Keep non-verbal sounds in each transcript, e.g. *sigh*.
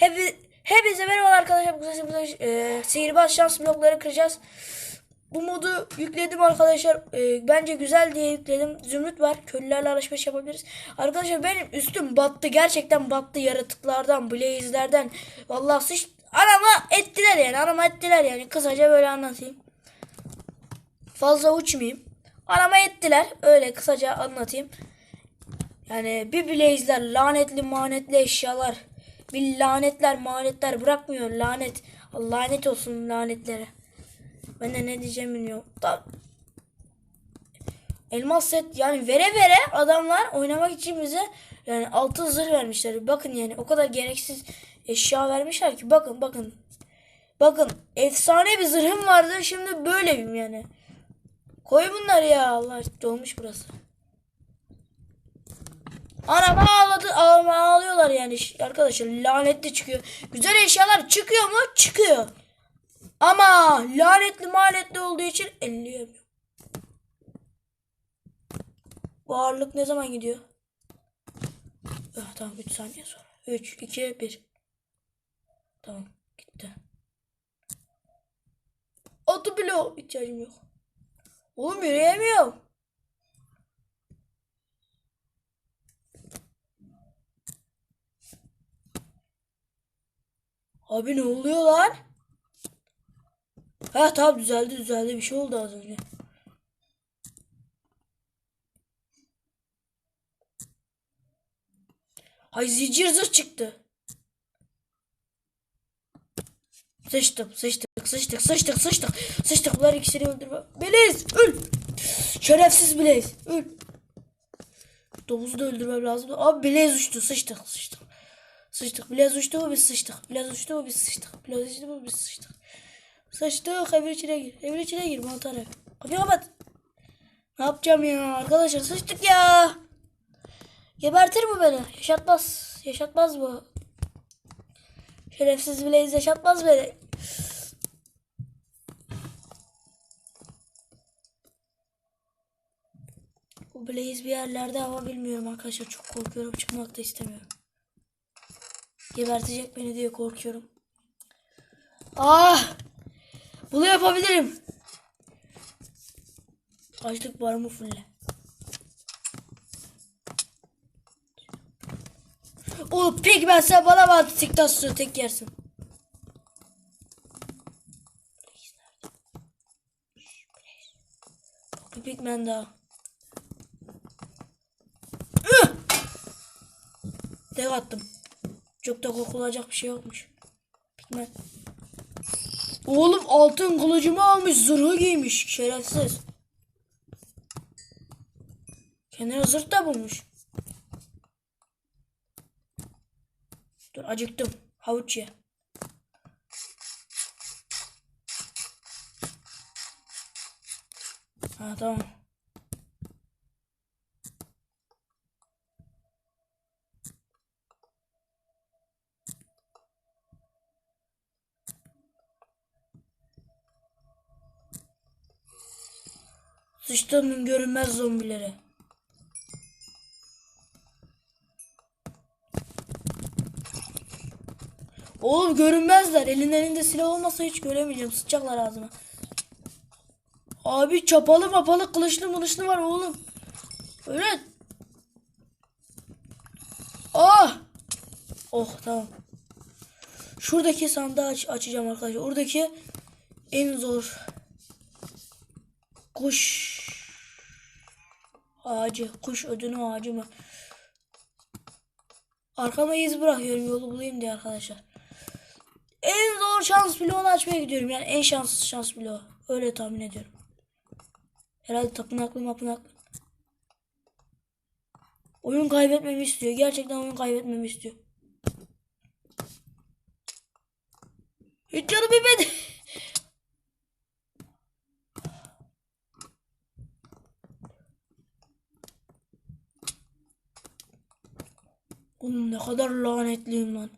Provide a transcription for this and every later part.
Hepi, hepinize merhaba arkadaşlar. Bu sefer e, sihirbaz şans blokları kıracağız. Bu modu yükledim arkadaşlar. E, bence güzel diye yükledim. Zümrüt var. Köylülerle alışveriş yapabiliriz. Arkadaşlar benim üstüm battı. Gerçekten battı yaratıklardan, blaze'lerden. Vallahi sıç arama ettiler yani. Arama ettiler yani. Kısaca böyle anlatayım. Fazla uçmayayım. Arama ettiler. Öyle kısaca anlatayım. Yani bir blaze'ler, lanetli manetli eşyalar. Bir lanetler manetler bırakmıyor lanet. Lanet olsun lanetlere. Ben de ne diyeceğim bilmiyorum. Da Elmas set yani vere vere adamlar oynamak için bize yani altın zırh vermişler. Bakın yani o kadar gereksiz eşya vermişler ki bakın bakın. Bakın efsane bir zırhım vardı şimdi böyleyim yani. Koy bunları ya Allah dolmuş burası. Anam ağladı ağlıyorlar yani arkadaşlar lanetli çıkıyor. Güzel eşyalar çıkıyor mu? Çıkıyor. Ama lanetli manetli olduğu için elleyemiyorum. Bu ağırlık ne zaman gidiyor? Ah, tamam 3 saniye sonra. 3, 2, 1. Tamam gitti. Atı bile ihtiyacım yok. Oğlum yürüyemiyorum. Abi ne oluyor lan? Ha tamam düzeldi düzeldi bir şey oldu az önce. Hay zincir zırh çıktı. Sıçtık sıçtık sıçtık sıçtık sıçtık sıçtık bunlar ikisini öldürme. Blaze öl. Şerefsiz Blaze öl. Domuzu da öldürmem lazım. Abi Blaze uçtu sıçtık sıçtık. Sıçtık. Biraz uçtu mu biz sıçtık. Biraz uçtu mu biz sıçtık. Biraz uçtu mu biz sıçtık. Sıçtık. Evin içine gir. Evin içine gir. Mantar. Kapıyı kapat. Ne yapacağım ya? Arkadaşlar sıçtık ya. Gebertir bu beni. Yaşatmaz. Yaşatmaz bu. Şerefsiz Blaze yaşatmaz beni. Bu Blaze bir yerlerde ama bilmiyorum arkadaşlar. Çok korkuyorum. Çıkmak da istemiyorum. Gebertecek beni diye korkuyorum. Ah! Bunu yapabilirim. Açlık var mı fulle? Oğlum pigmen sen bana mı attı diktasyonu tek yersin. Bir pigmen daha. Dev attım. Çok da korkulacak bir şey yokmuş. Pigmen. Oğlum altın kılıcımı almış zırhı giymiş şerefsiz. Kendine zırh da bulmuş. Dur acıktım. Havuç ye. Ha tamam. Sıçtığımın görünmez zombileri. Oğlum görünmezler. Elin elinde silah olmasa hiç göremeyeceğim. Sıçacaklar ağzıma. Abi çapalı mapalı kılıçlı mılıçlı var oğlum. Öyle. Ah. Oh tamam. Şuradaki sandığı aç açacağım arkadaşlar. Oradaki en zor kuş ağacı, kuş ödünü ağacı mı? Arkama iz bırakıyorum yolu bulayım diye arkadaşlar. En zor şans bloğunu açmaya gidiyorum. Yani en şanssız şans bloğu. Öyle tahmin ediyorum. Herhalde tapınaklı mapınaklı. Oyun kaybetmemi istiyor. Gerçekten oyun kaybetmemi istiyor. Hiç canım bitmedi. Oğlum ne kadar lanetliyim lan.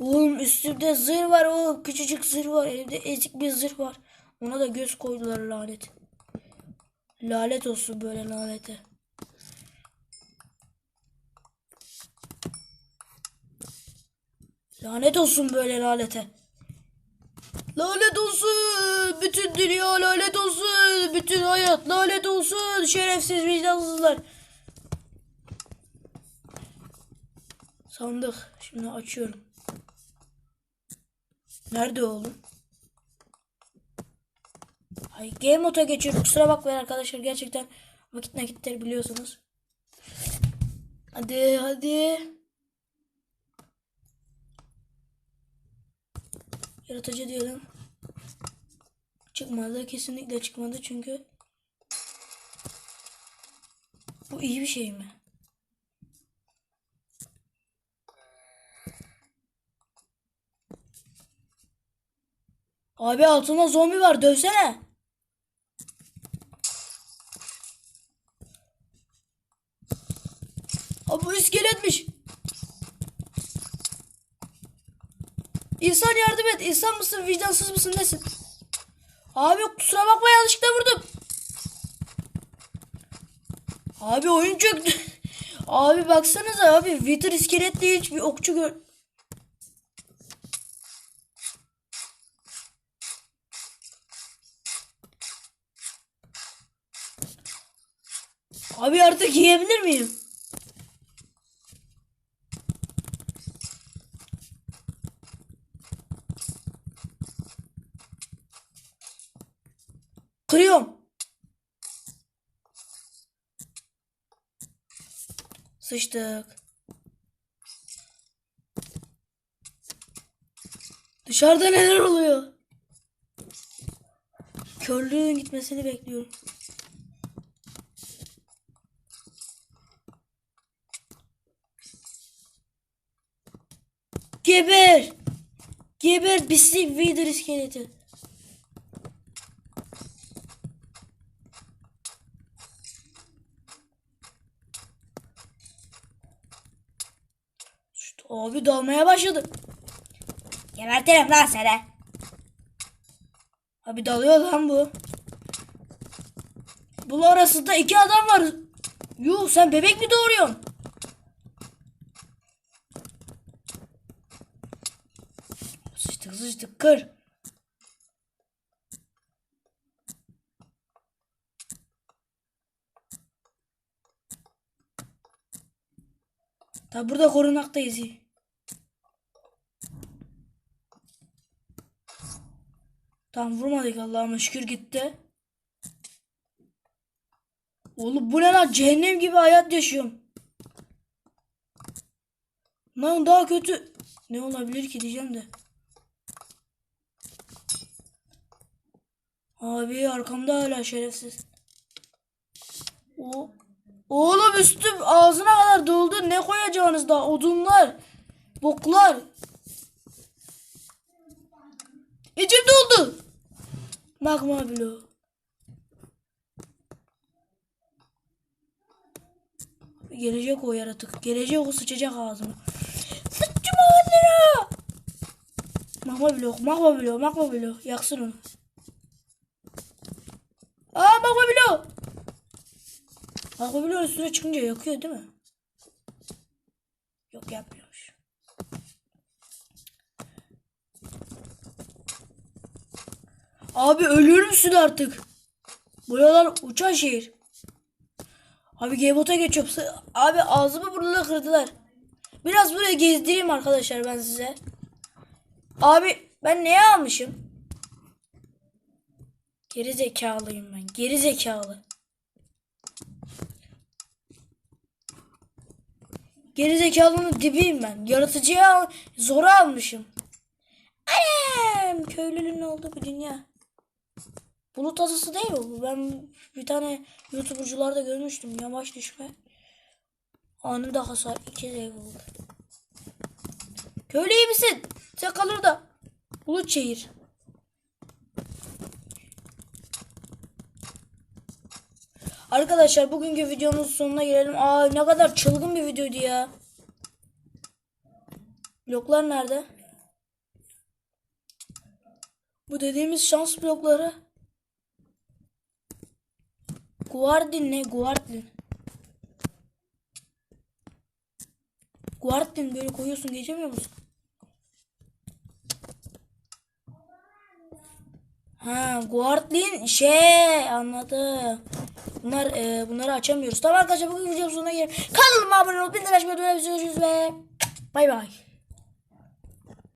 Oğlum üstümde zırh var oğlum. Küçücük zırh var. Elimde ezik bir zırh var. Ona da göz koydular lanet. Lanet olsun böyle lanete. Lanet olsun böyle lanete. Lanet olsun. Bütün dünya lanet olsun. Bütün hayat lanet olsun. Şerefsiz vicdansızlar. Sandık. Şimdi açıyorum. Nerede oğlum? Ay game moda geçiyorum. Kusura bakmayın arkadaşlar. Gerçekten vakit nakitleri biliyorsunuz. Hadi hadi. Yaratıcı diyelim. Çıkmadı. Kesinlikle çıkmadı çünkü bu iyi bir şey mi? Abi altında zombi var. Dövsene. Abi bu iskeletmiş. İnsan yardım et. İnsan mısın? Vicdansız mısın? Nesin? Abi kusura bakma yanlışlıkla vurdum. Abi oyun çöktü. *laughs* abi baksanıza abi. Wither iskelet değil hiçbir okçu gör. Abi artık yiyebilir miyim? Kırıyorum. Sıçtık. Dışarıda neler oluyor? Körlüğün gitmesini bekliyorum. Geber! Geber pislik Vader iskeleti. İşte abi dalmaya başladı. Gebertirim lan seni. Abi dalıyor lan bu. Bu arasında iki adam var. Yuh sen bebek mi doğuruyorsun? Sıçtık kır. Tabi burada korunaktayız. Tam vurmadık Allah'ıma şükür gitti. Oğlum bu ne lan cehennem gibi hayat yaşıyorum. Lan daha kötü ne olabilir ki diyeceğim de. Abi arkamda hala şerefsiz. O Oğlum üstüm ağzına kadar doldu. Ne koyacağınız daha? Odunlar. Boklar. İçim doldu. Magma bloğu. Gelecek o yaratık. Gelecek o sıçacak ağzıma. Sıçtım ağzına. Magma bloğu. Magma bloğu. Magma bloğu. Yaksın onu. Aa. Magma bloğun üstüne çıkınca yakıyor değil mi? Yok yapmıyormuş. Abi ölür müsün artık? Buralar uçan şehir. Abi G-Bot'a geçiyorum. Abi ağzımı burnunu kırdılar. Biraz buraya gezdireyim arkadaşlar ben size. Abi ben neye almışım? Geri zekalıyım ben. Geri zekalı. Geri zekalının dibiyim ben. Yaratıcıya al, zora almışım. Anam köylünün olduğu bir dünya. Bulut adası değil o. Ben bir tane youtubercularda görmüştüm. Yavaş düşme. Anında hasar. iki ev oldu. Köylü iyi misin? Sen kal orada. Bulut şehir. Arkadaşlar bugünkü videomuzun sonuna gelelim. Aa ne kadar çılgın bir videoydu ya. Bloklar nerede? Bu dediğimiz şans blokları. Guardin ne? Guardin. Guardin böyle koyuyorsun geçemiyor musun? Ha, Guardin şey anladım. Bunlar e, bunları açamıyoruz. Tamam arkadaşlar bugün videomuzun sonuna gelelim. Kanalıma abone olup bildirim açmayı unutmayın ve bay bay.